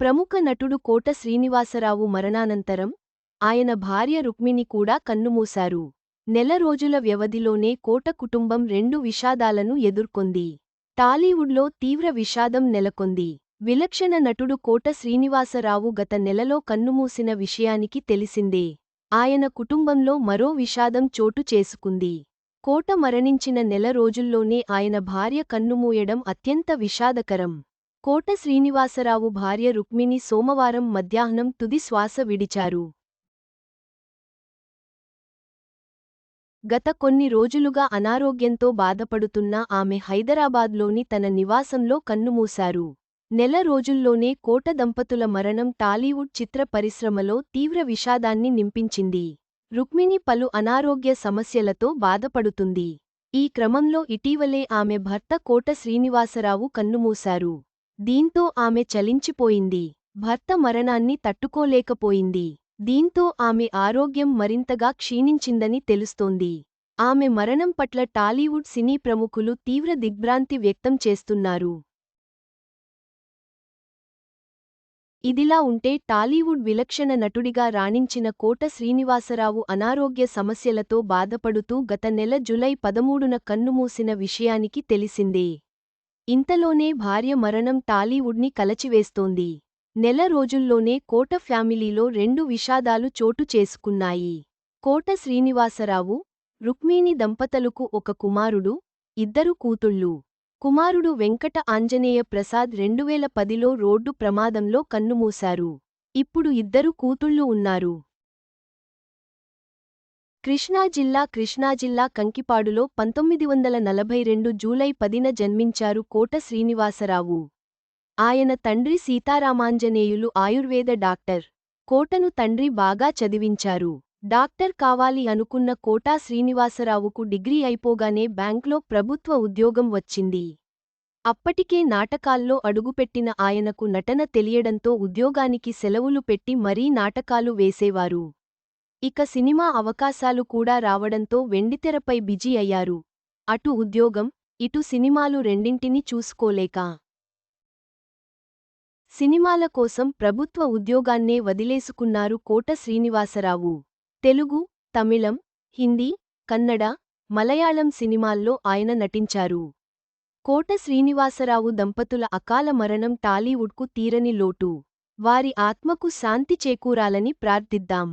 ప్రముఖ నటుడు కోట శ్రీనివాసరావు మరణానంతరం ఆయన భార్య రుక్మిణి కూడా కన్నుమూశారు. నెల రోజుల వ్యవధిలోనే కోట కుటుంబం రెండు విషాదాలను ఎదుర్కొంది. టాలీవుడ్లో తీవ్ర విషాదం నెలకొంది. విలక్షణ నటుడు కోట శ్రీనివాసరావు గత నెలలో కన్నుమూసిన విషయానికి తెలిసిందే. ఆయన కుటుంబంలో మరో విషాదం చోటు చేసుకుంది. కోట మరణించిన నెల రోజుల్లోనే ఆయన భార్య కన్నుమూయడం అత్యంత విషాదకరం. కోట శ్రీనివాసరావు భార్య రుక్మిణి సోమవారం మధ్యాహ్నం తుది శ్వాస విడిచారు. గత కొన్ని రోజులుగా అనారోగ్యంతో బాధపడుతున్న ఆమె హైదరాబాద్లోని తన నివాసంలో కన్నుమూశారు. నెల రోజుల్లోనే కోట దంపతుల మరణం టాలీవుడ్ చిత్ర పరిశ్రమలో తీవ్ర విషాదాన్ని నింపించింది. రుక్మిణి పలు అనారోగ్య సమస్యలతో బాధపడుతుంది. ఈ క్రమంలో ఇటీవలే ఆమె భర్త కోట శ్రీనివాసరావు కన్నుమూశారు. దీంతో ఆమె చలించిపోయింది. భర్త మరణాన్ని తట్టుకోలేకపోయింది. దీంతో ఆమె ఆరోగ్యం మరింతగా క్షీణించిందని తెలుస్తోంది. ఆమె మరణం పట్ల టాలీవుడ్ సినీ ప్రముఖులు తీవ్ర దిగ్భ్రాంతి వ్యక్తం చేస్తున్నారు. ఇదిలా ఉంటే టాలీవుడ్ విలక్షణ నటుడిగా రాణించిన కోట శ్రీనివాసరావు అనారోగ్య సమస్యలతో బాధపడుతూ గత నెల జులై పదమూడున కన్నుమూసిన విషయానికి తెలిసిందే. ఇంతలోనే భార్య మరణం టాలీవుడ్ని కలచివేస్తోంది. నెల రోజుల్లోనే కోట ఫ్యామిలీలో రెండు విషాదాలు చోటు చేసుకున్నాయి. కోట శ్రీనివాసరావు రుక్మిణి దంపతులకు ఒక కుమారుడు ఇద్దరు కూతుళ్ళు. కుమారుడు వెంకట ఆంజనేయ ప్రసాద్ రెండువేల పదిలో రోడ్డు ప్రమాదంలో కన్నుమూశారు. ఇప్పుడు ఇద్దరు కూతుళ్ళు ఉన్నారు. కృష్ణా జిల్లా కృష్ణా జిల్లా కంకిపాడులో పంతొమ్మిది వందల నలభై రెండు జూలై పదిన జన్మించారు కోట శ్రీనివాసరావు. ఆయన తండ్రి సీతారామాంజనేయులు ఆయుర్వేద డాక్టర్. కోటను తండ్రి బాగా చదివించారు. డాక్టర్ కావాలి అనుకున్న కోటా శ్రీనివాసరావుకు డిగ్రీ అయిపోగానే బ్యాంక్లో ప్రభుత్వ ఉద్యోగం వచ్చింది. అప్పటికే నాటకాల్లో అడుగుపెట్టిన ఆయనకు నటన తెలియడంతో ఉద్యోగానికి సెలవులు పెట్టి మరీ నాటకాలు వేసేవారు. ఇక సినిమా అవకాశాలు కూడా రావడంతో వెండితెరపై బిజీ అయ్యారు. అటు ఉద్యోగం ఇటు సినిమాలు రెండింటినీ చూసుకోలేక. సినిమాల కోసం ప్రభుత్వ ఉద్యోగాన్నే వదిలేసుకున్నారు కోట శ్రీనివాసరావు. తెలుగు తమిళం హిందీ కన్నడ మలయాళం సినిమాల్లో ఆయన నటించారు. కోట శ్రీనివాసరావు దంపతుల అకాల మరణం టాలీవుడ్కు తీరని లోటు. వారి ఆత్మకు శాంతి చేకూరాలని ప్రార్థిద్దాం.